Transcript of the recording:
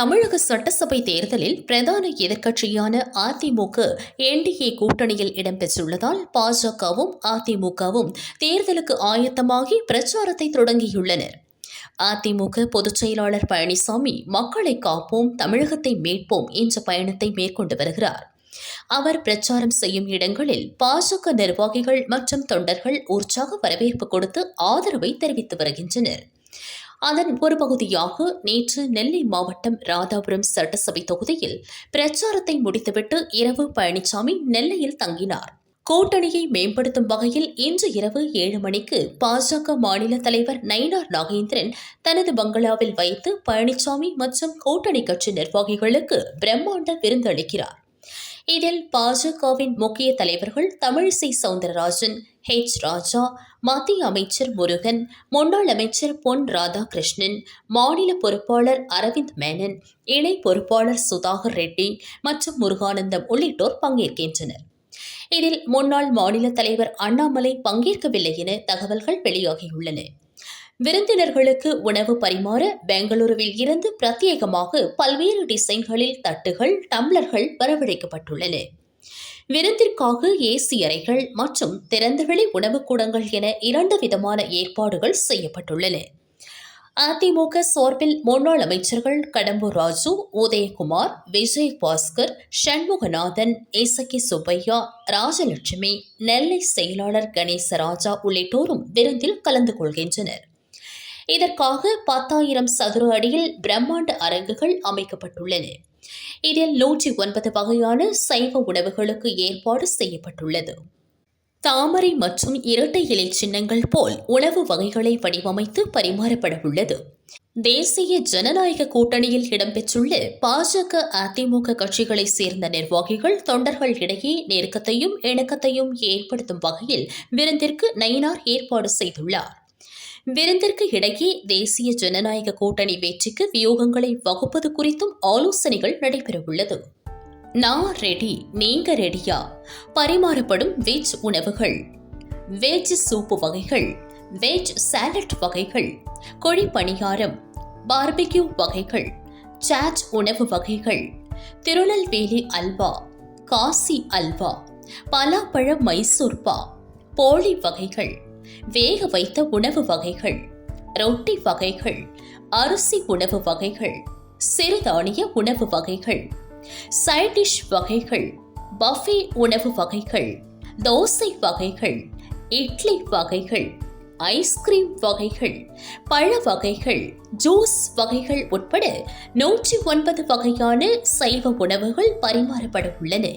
தமிழக சட்டசபை தேர்தலில் பிரதான எதிர்க்கட்சியான அதிமுக என்டிஏ கூட்டணியில் இடம்பெற்றுள்ளதால் பாஜகவும் அதிமுகவும் தேர்தலுக்கு ஆயத்தமாகி பிரச்சாரத்தை தொடங்கியுள்ளனர். அதிமுக பொதுச் செயலாளர் பழனிசாமி மக்களை காப்போம் தமிழகத்தை மீட்போம் என்ற பயணத்தை மேற்கொண்டு வருகிறார். அவர் பிரச்சாரம் செய்யும் இடங்களில் பாஜக நிர்வாகிகள் மற்றும் தொண்டர்கள் உற்சாக வரவேற்பு கொடுத்து ஆதரவை தெரிவித்து வருகின்றனர். அதன் ஒரு பகுதியாக நேற்று நெல்லை மாவட்டம் ராதாபுரம் சட்டசபை தொகுதியில் பிரச்சாரத்தை முடித்துவிட்டு இரவு பழனிசாமி நெல்லையில் தங்கினார். கூட்டணியை மேம்படுத்தும் வகையில் இன்று இரவு ஏழு மணிக்கு பாஜக மாநில தலைவர் நயினார் நாகேந்திரன் தனது பங்களாவில் வைத்து பழனிசாமி மற்றும் கூட்டணி கட்சி நிர்வாகிகளுக்கு பிரம்மாண்ட விருந்தளிக்கிறார் இதில் பாஜகவின் முக்கிய தலைவர்கள் தமிழிசை சவுந்தரராஜன் ஹெச் ராஜா மத்திய அமைச்சர் முருகன் முன்னாள் அமைச்சர் பொன் ராதாகிருஷ்ணன் மாநில பொறுப்பாளர் அரவிந்த் மேனன் இணை பொறுப்பாளர் சுதாகர் ரெட்டி மற்றும் முருகானந்தம் உள்ளிட்டோர் பங்கேற்கின்றனர். இதில் முன்னாள் மாநில தலைவர் அண்ணாமலை பங்கேற்கவில்லை என தகவல்கள் வெளியாகியுள்ளன. விருந்தினர்களுக்கு உணவு பரிமாற பெங்களூருவில் இருந்து பிரத்யேகமாக பல்வேறு டிசைன்களில் தட்டுகள் டம்ளர்கள் வரவழைக்கப்பட்டுள்ளன. விருந்திற்காக ஏசி அறைகள் மற்றும் திறந்தவெளி உணவுக்கூடங்கள் என இரண்டு விதமான ஏற்பாடுகள் செய்யப்பட்டுள்ளன. அதிமுக சார்பில் முன்னாள் அமைச்சர்கள் கடம்பூர் ராஜு உதயகுமார் விஜய் பாஸ்கர் சண்முகநாதன் இசக்கி சுப்பையா ராஜலட்சுமி நெல்லை செயலாளர் கணேசராஜா உள்ளிட்டோரும் விருந்தில் கலந்து கொள்கின்றனர். இதற்காக பத்தாயிரம் சதுர அடியில் பிரம்மாண்ட அரங்குகள் அமைக்கப்பட்டுள்ளன. இதில் நூற்றி ஒன்பது வகையான சைவ உணவுகளுக்கு ஏற்பாடு செய்யப்பட்டுள்ளது. தாமரை மற்றும் இரட்டை இலை சின்னங்கள் போல் உணவு வகைகளை வடிவமைத்து பரிமாறப்பட உள்ளது தேசிய ஜனநாயக கூட்டணியில் இடம்பெற்றுள்ள பாஜக அதிமுக கட்சிகளை சேர்ந்த நிர்வாகிகள் தொண்டர்கள் இடையே நெருக்கத்தையும் இணக்கத்தையும் ஏற்படுத்தும் வகையில் விருந்திற்கு நயினார் ஏற்பாடு செய்துள்ளார். விருந்திற்கு இடையே தேசிய ஜனநாயக கூட்டணி வெற்றிக்கு வியூகங்களை வகுப்பது குறித்தும் ஆலோசனைகள் நடைபெறவுள்ளது. நான் ரெடி நீங்க ரெடியா? பரிமாறப்படும் வெஜ் உணவுகள். வெஜ் சூப்பு வகைகள். வெஜ் சாலட் வகைகள். கொழி பணியாரம். பார்பிக்யூ வகைகள். சாட் உணவு வகைகள். திருநெல்வேலி அல்வா. காசி அல்வா. பலாப்பழ மைசூர் பா. போளி வகைகள். வேக வைத்த உணவு வகைகள் ரொட்டி வகைகள் அரிசி உணவு வகைகள் சிறுதானிய உணவு வகைகள் சைட் டிஷ் வகைகள் பஃபே உணவு வகைகள் தோசை வகைகள் இட்லி வகைகள் ஐஸ்கிரீம் வகைகள் பழ வகைகள் ஜூஸ் வகைகள் உட்பட நூற்றி ஒன்பது வகையான சைவ உணவுகள் பரிமாறப்பட உள்ளன.